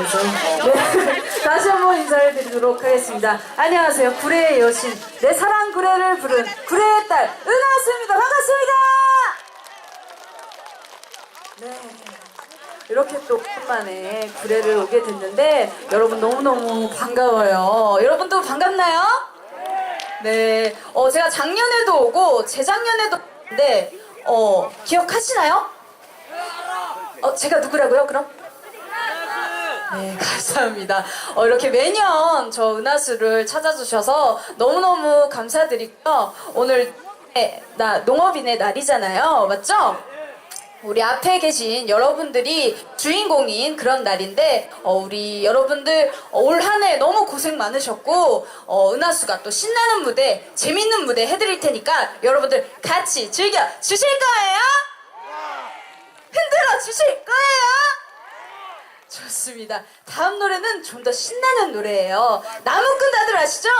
드리면서 네, 다시 한번 인사를 드리도록 하겠습니다. 안녕하세요. 구례의 여신, 내 사랑 구례를 부른 구례의 딸 은하수입니다. 반갑습니다. 네. 이렇게 또 오랜만에 구례를 오게 됐는데 여러분 너무너무 반가워요. 여러분도 반갑나요? 네. 어, 제가 작년에도 오고 재작년에도 왔는데 어, 기억하시나요? 어, 제가 누구라고요, 그럼? 네, 감사합니다. 어, 이렇게 매년 저 은하수를 찾아주셔서 너무너무 감사드리고요. 오늘 네, 나 농업인의 날이잖아요. 맞죠? 우리 앞에 계신 여러분들이 주인공인 그런 날인데 어, 우리 여러분들 어, 올한 해 너무 고생 많으셨고 어, 은하수가 또 신나는 무대 재밌는 무대 해드릴 테니까 여러분들 같이 즐겨 주실 거예요? 흔들어 주실 거예요? 좋습니다. 다음 노래는 좀 더 신나는 노래예요. 나무꾼 다들 아시죠?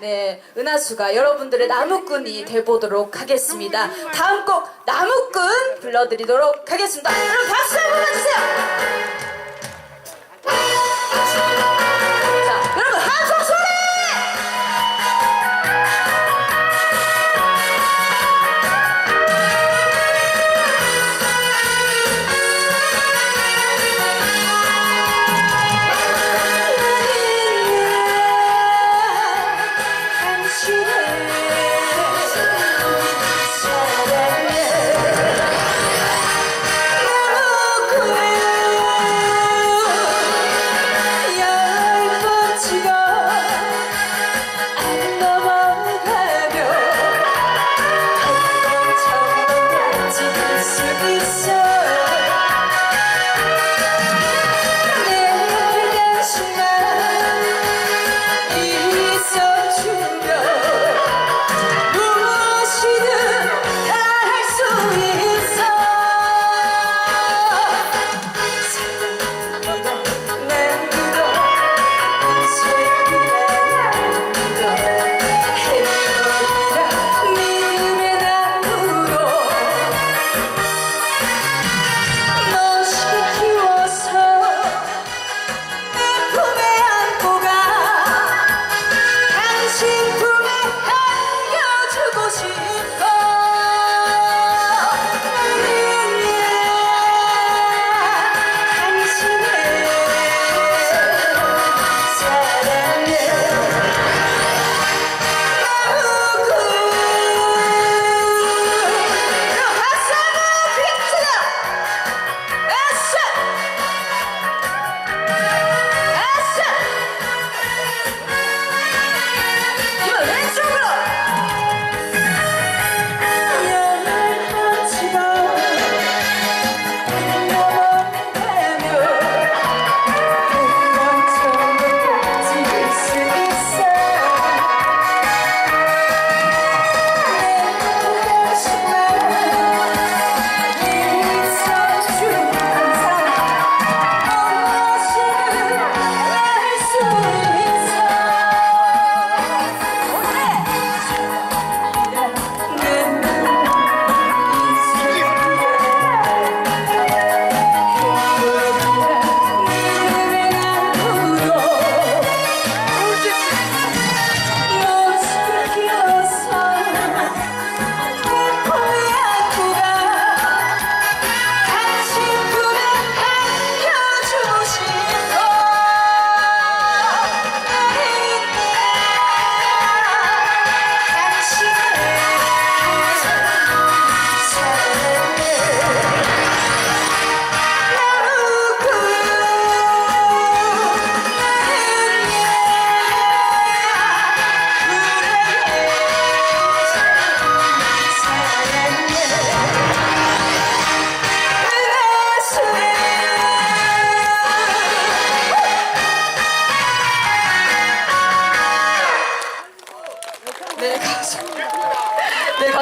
네, 은하수가 여러분들의 나무꾼이 돼보도록 하겠습니다. 다음 곡 나무꾼 불러드리도록 하겠습니다. 여러분 박수 한번 주세요.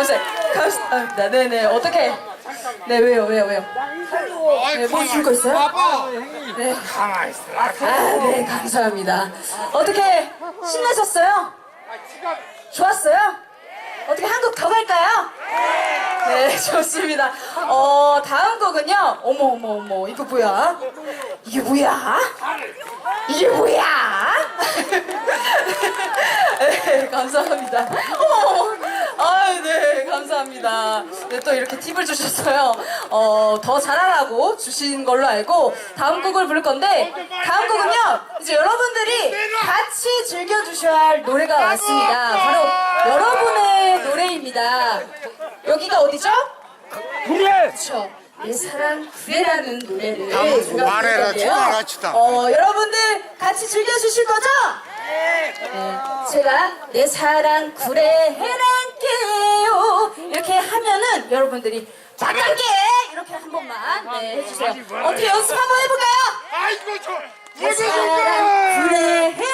네, 감사, 감사합니다. 네, 네, 어떻게? 네, 왜요, 왜요, 왜요? 네, 뭐 줄 거 있어요? 봐봐. 네, 가만 있어. 아, 네, 감사합니다. 어떻게 신나셨어요? 좋았어요? 어떻게 한국 더 갈까요? 네, 좋습니다. 어, 다음 곡은요. 어머, 어머, 어머, 이거 뭐야? 이게 뭐야? 이게 뭐야? 네, 감사합니다. 어머, 어머. 네, 감사합니다. 네, 또 이렇게 팁을 주셨어요. 어, 더 잘하라고 주신 걸로 알고 다음 곡을 부를 건데, 다음 곡은요, 이제 여러분들이 같이 즐겨 주셔야 할 노래가 왔습니다. 바로 여러분의 노래입니다. 여기가 어디죠? 그래. 그렇죠. 내 사랑 구애라는 노래를 다음 제가 말해라, 부를 건데요. 정말 같이 다. 어, 여러분들 같이 즐겨 주실 거죠? 네. 제가 내 사랑 구애해란게요 이렇게 하면은 여러분들이 맞단게 이렇게 한 번만 네, 해주세요. 어떻게 연습 한번 해볼까요? 아이고 저. 내 무슨 사랑 구애해란게요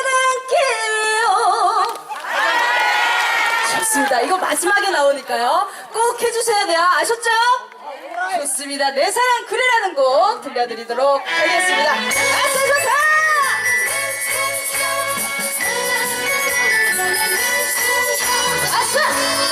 좋습니다. 이거 마지막에 나오니까요. 꼭 해주셔야 돼요. 아셨죠? 좋습니다. 내 사랑 그래라는 곡 들려드리도록 하겠습니다. 아싸 사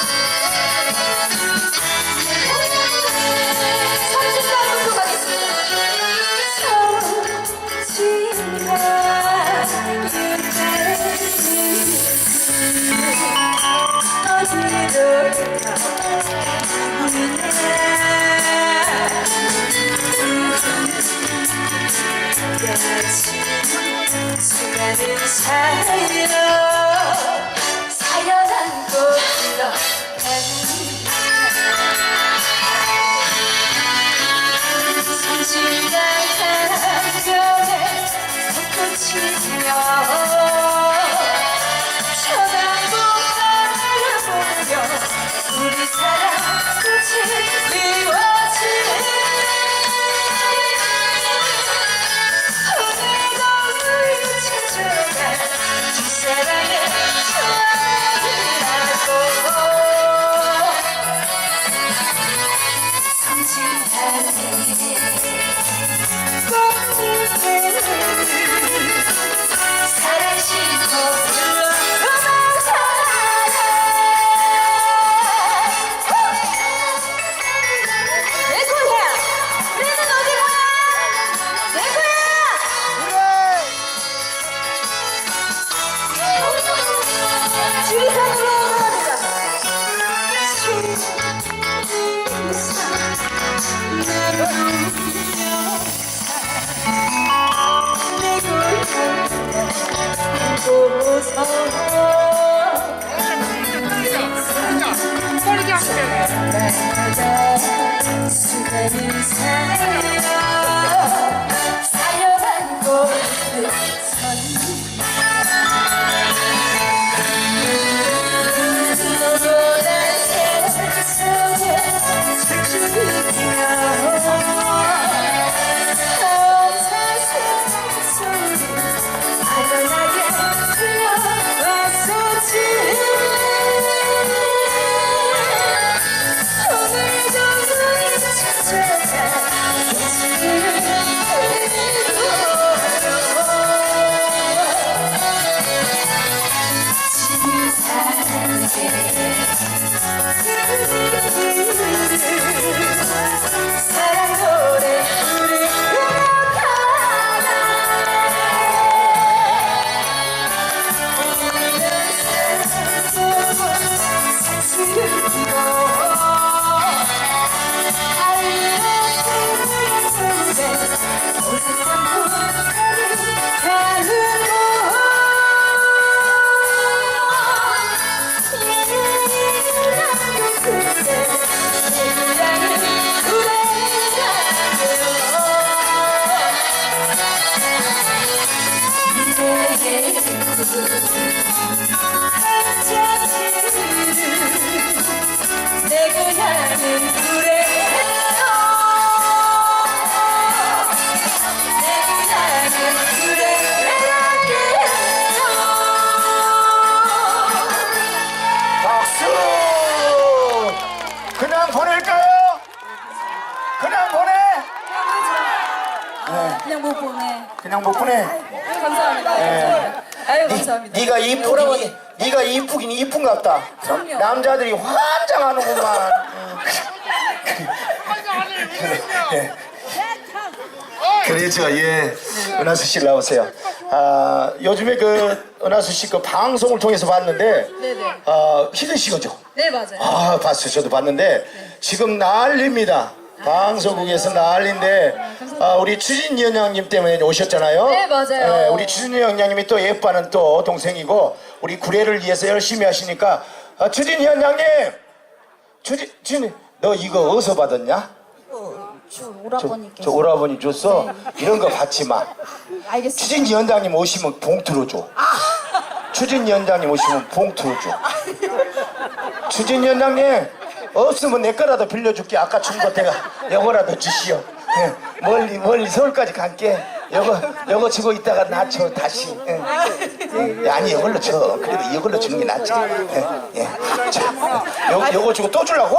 수많 그냥 보낼까요? 그냥 보내? 그냥 못 보내. 그냥 못 보내. 감사합니다. 네가 네, 이쁘긴 오라버니. 네가 이쁘긴 이쁜갑다. 그럼요. 남자들이 환장하는구만. 예. 그렇죠, 예. 은하수 씨 나오세요. 아 요즘에 그 은하수 씨 그 방송을 통해서 봤는데, 네네. 아 희든 씨 거죠? 네 맞아요. 아 봤어요, 저도 봤는데 지금 난립니다. 방송국에서 난리인데 아, 우리 추진 위 원장님 때문에 오셨잖아요. 네, 맞아요. 우리 추진 위 원장님이 또 예빠는 또 동생이고 우리 구례를 위해서 열심히 하시니까 아, 추진 위 원장님, 추진 추진 너 이거 어디서 받았냐? 저 저, 오라버니께 저 오라버니 줬어. 이런 거 받지 마. 알겠습니다. 추진 위 원장님 오시면 봉투로 줘. 추진 위 원장님 오시면 봉투로 줘. 추진 위 원장님 없으면 내 거라도 빌려줄게. 아까 준 거 내가 요거라도 주시오. 예, 멀리 멀리 서울까지 갈게. 요거 요거 주고 있다가 나줘 다시. 예. 예, 아니 이걸로 줘. 그래도 이걸로 주는 게 낫지. 예, 예. 자, 요 요거 주고 또 주려고?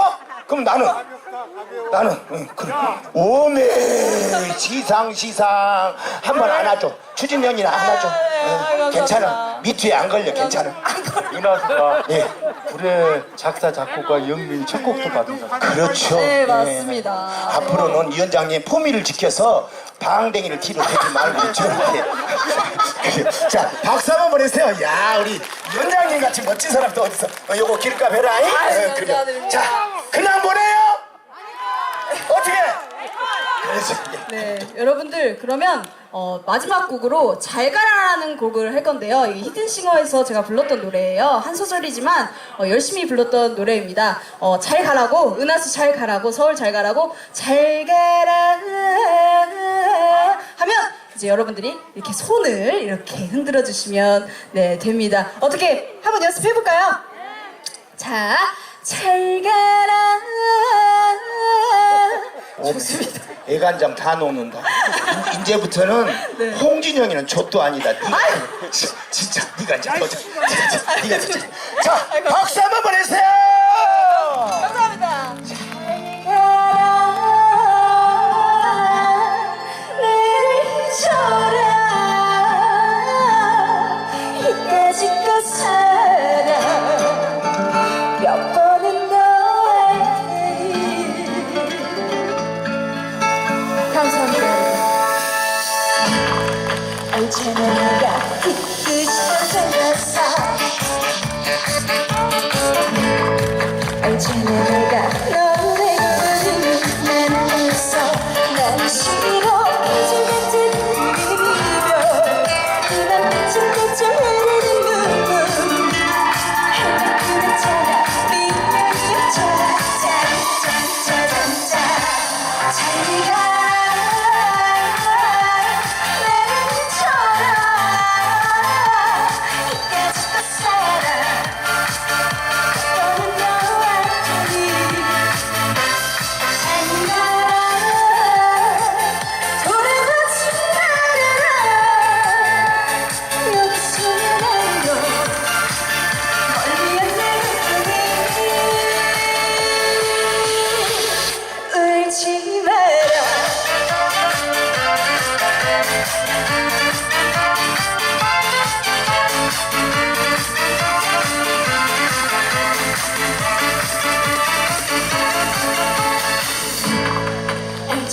그럼 나는 나는 응, 그래. 오메 시상 시상 한 번 안아줘 추진형이나 안아줘 응, 괜찮아 미투에 안 걸려 괜찮아 은하수가 예 불의 작사 작곡가 영민 첫 곡도 받은 것 같아요. 그렇죠 네 예. 맞습니다. 앞으로는 위원장님 포미를 지켜서 방댕이를 뒤로 대지 말고 저렇게 그래. 자 박수 한번 보내세요 야 우리 위원장님 같이 멋진 사람 또 어디서 어, 요거 길값 해라 잉? 아유, 어, 그래. 감사드립니다. 자 그냥 보내요 어떻게 네, 여러분들 그러면 어, 마지막 곡으로 잘 가라라는 곡을 할 건데요. 이 히든싱어에서 제가 불렀던 노래예요. 한 소절이지만 어, 열심히 불렀던 노래입니다. 어, 잘 가라고 은하수 잘 가라고 서울 잘 가라고 잘 가라 하면 이제 여러분들이 이렇게 손을 이렇게 흔들어 주시면 네 됩니다. 어떻게 한번 연습해 볼까요? 자, 잘 가라. 좋습니다. 애간장 다 놓는다. 이- 이제부터는 홍진영이는 족도 아니다. 네가 지- 진짜 네가 이제 더 자. 진짜 네가 진짜. 자, 박수 한번 보내세요.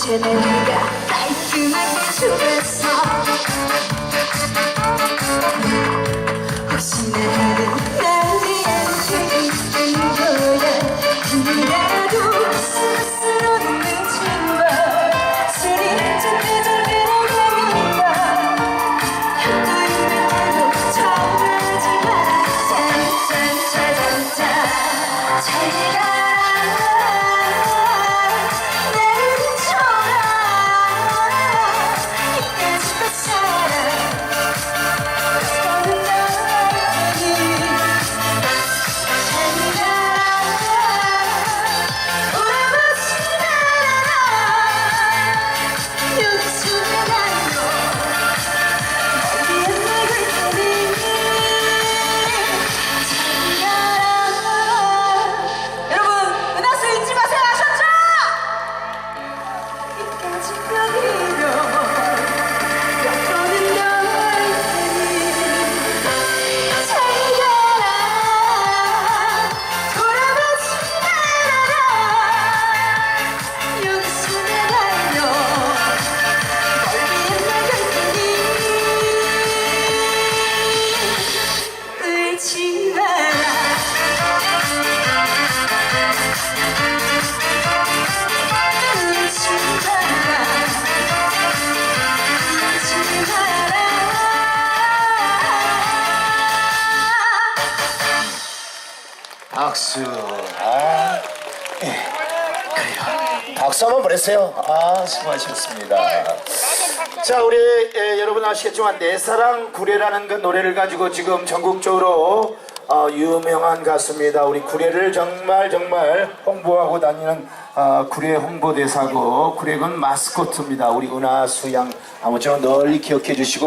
제나 네가 깔끔하게 죽었어 박수. 아, 예. 그래요. 박수 한번 보내세요. 아, 수고하셨습니다. 자, 우리 예, 여러분 아시겠지만 내 사랑 구례라는 그 노래를 가지고 지금 전국적으로 어, 유명한 가수입니다. 우리 구례를 정말 정말 홍보하고 다니는 어, 구례 홍보대사고 구례군 마스코트입니다. 우리 은하수 양 아무쪼록 널리 기억해 주시고